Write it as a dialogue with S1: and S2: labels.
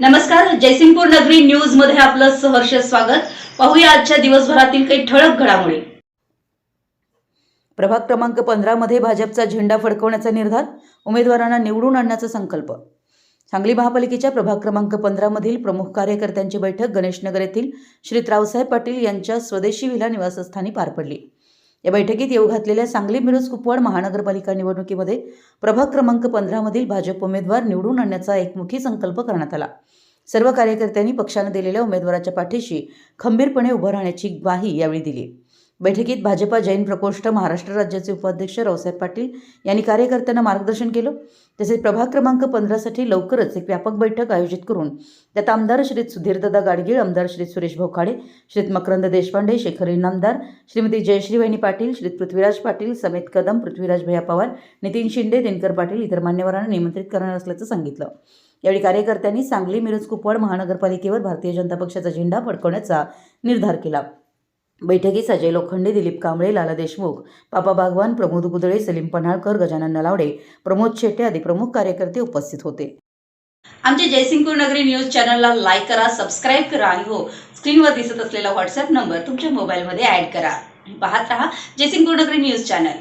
S1: नमस्कार जयसिंगपूर नगरी न्यूजमध्ये आपलं सहर्ष स्वागत. पाहूया आजच्या दिवसभरातील काही ठळक घडामोडी.
S2: प्रभाग क्रमांक पंधरामध्ये भाजपचा झेंडा फडकवण्याचा निर्धार उमेदवारांना निवडून आणण्याचा संकल्प. सांगली महापालिकेच्या प्रभाग क्रमांक पंधरामधील प्रमुख कार्यकर्त्यांची बैठक गणेशनगर येथील श्री रावसाहेब पाटील यांच्या स्वदेशी विला निवासस्थानी पार पडली. या बैठकीत येऊ घातलेल्या सांगली मिरज कुपवाड महानगरपालिका निवडणुकीमध्ये प्रभाग क्रमांक पंधरामधील भाजप उमेदवार निवडून आणण्याचा एकमुखी संकल्प करण्यात आला. सर्व कार्यकर्त्यांनी पक्षानं दिलेल्या उमेदवाराच्या पाठीशी खंबीरपणे उभं राहण्याची ग्वाही यावेळी दिली. बैठकीत भाजपा जैन प्रकोष्ठ महाराष्ट्र राज्याचे उपाध्यक्ष रावसाहेब पाटील यांनी कार्यकर्त्यांना मार्गदर्शन केलं. तसेच प्रभाग क्रमांक पंधरासाठी लवकरच एक व्यापक बैठक आयोजित करून त्यात आमदार श्री सुधीरदादा गाडगीळ आमदार श्री सुरेश भोकाडे श्री मकरंद देशपांडे शेखर इनामदार श्रीमती जयश्री वहिनी पाटील श्री पृथ्वीराज पाटील समेत कदम पृथ्वीराज भैया पवार नितीन शिंदे दिनकर पाटील इतर मान्यवरांना निमंत्रित करणार असल्याचं सांगितलं. यावेळी कार्यकर्त्यांनी सांगली मिरज कुपवाड महानगरपालिकेवर भारतीय जनता पक्षाचा झेंडा फडकवण्याचा निर्धार केला. बैठकीत अजय लोखंडे दिलीप कांबळे लाला देशमुख पापा भागवान प्रमोद गुदळे सलीम पन्हाळकर गजानन नलावडे प्रमोद शेट्टे आदी प्रमुख कार्यकर्ते उपस्थित होते.
S1: आमच्या जयसिंगपूर नगरी न्यूज चॅनलला लाईक करा सबस्क्राईब करा आणि हो स्क्रीनवर दिसत असलेला व्हॉट्सअप नंबर तुमच्या मोबाईलमध्ये ऍड करा. पाहत रहा जयसिंगपूर नगरी न्यूज चॅनल.